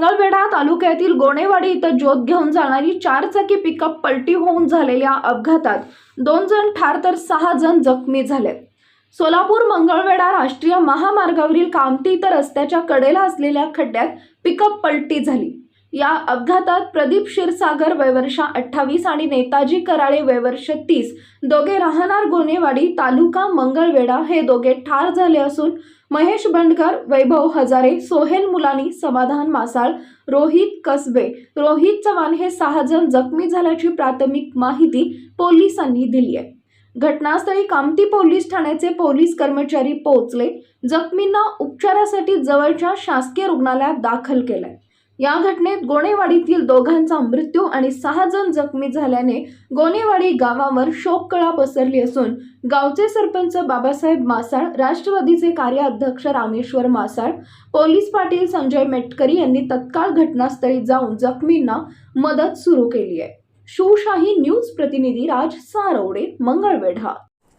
मंगळवेढा तालुक्यातील गोणेवाडी इथं ज्योत घेऊन जाणारी चारचाकी पिकअप पलटी होऊन झालेल्या अपघातात दोन जण ठार तर सहा जण जखमी झाले. सोलापूर मंगळवेढा राष्ट्रीय महामार्गावरील कामती इथं रस्त्याच्या कडेला असलेल्या खड्ड्यात पिकअप पलटी झाली. या अपघातात प्रदीप क्षीरसागर वयवर्ष अठ्ठावीस आणि नेताजी कराळे वयवर्ष तीस दोघे राहणार गोनेवाडी तालुका मंगळवेढा हे दोघे ठार झाले असून महेश बंडकर वैभव हजारे सोहेल मुलानी समाधान मासाळ रोहित कसबे. रोहित चव्हाण हे सहा जण जखमी झाल्याची प्राथमिक माहिती पोलिसांनी दिली आहे. घटनास्थळी कामती पोलीस ठाण्याचे पोलीस कर्मचारी पोहोचले. जखमींना उपचारासाठी जवळच्या शासकीय रुग्णालयात दाखल केलंय. या घटनेत गोणेवाडीतील दोघांचा मृत्यू आणि सहा जण जखमी झाल्याने गोणेवाडी गावावर शोककळा पसरली असून गावचे सरपंच बाबासाहेब मासाळ राष्ट्रवादीचे कार्याध्यक्ष रामेश्वर मासाळ पोलीस पाटील संजय मेटकरी यांनी तत्काळ घटनास्थळी जाऊन जखमींना मदत सुरू केली आहे. शिवशाही न्यूज प्रतिनिधी राज सारवडे मंगळवेढा.